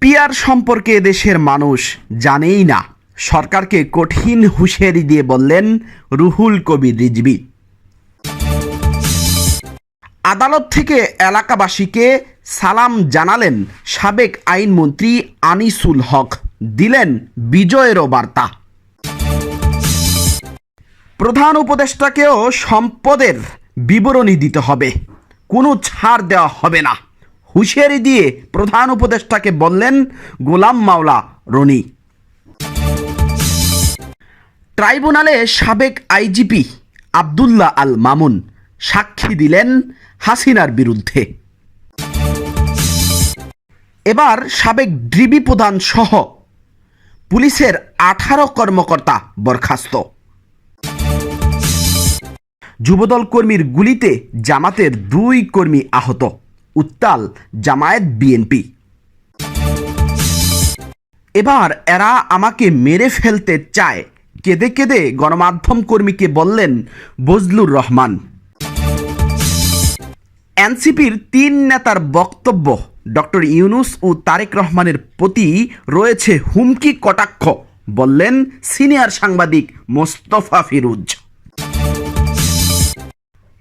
Peer সম্পর্কে দেশের মানুষ জানেই না। সরকারকে কঠিন হুঁশিয়ারি দিয়ে বললেন রুহুল কবির রিজবি আদালত থেকে এলাকাবাসীকে সালাম জানালেন সাবেক আইনমন্ত্রী আনিসুল হক। দিলেন বিজয়েরও বার্তা। প্রধান উপদেষ্টাকেও সম্পদের বিবরণী দিতে হবে। কোনো ছাড় দেওয়া হবে না। হুঁশিয়ারি দিয়ে প্রধান উপদেষ্টাকে বললেন গোলাম মাওলা রনি। ট্রাইব্যুনালে সাবেক আইজিপি আবদুল্লাহ আল মামুন সাক্ষী দিলেন হাসিনার বিরুদ্ধে। এবার সাবেক ডিবি প্রধান সহ পুলিশের আঠারো কর্মকর্তা বরখাস্ত। যুবদল কর্মীর গুলিতে জামাতের দুই কর্মী আহত। উত্তাল জামায়াত বিএনপি। এবার এরা আমাকে মেরে ফেলতে চায়। কেঁদে কেঁদে গণমাধ্যম কর্মীকে বললেন, বজলুর রহমান। এনসিপির তিন নেতার বক্তব্য, ডক্টর ইউনুস ও তারেক রহমানের প্রতি রয়েছে হুমকি কটাক্ষ, বললেন সিনিয়র সাংবাদিক মোস্তফা ফিরুজ।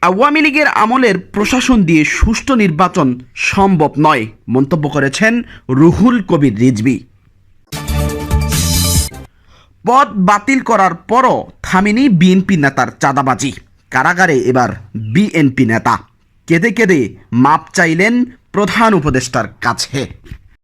আওয়ামী লীগের আমলের প্রশাসন দিয়ে সুষ্ঠু নির্বাচন সম্ভব নয়, মন্তব্য করেছেন রুহুল কবির রিজবি পদ বাতিল করার পরও থামিনি বিএনপি নেতার চাঁদাবাজি। কারাগারে এবার বিএনপি নেতা। কেঁদে কেঁদে মাপ চাইলেন প্রধান উপদেষ্টার কাছে।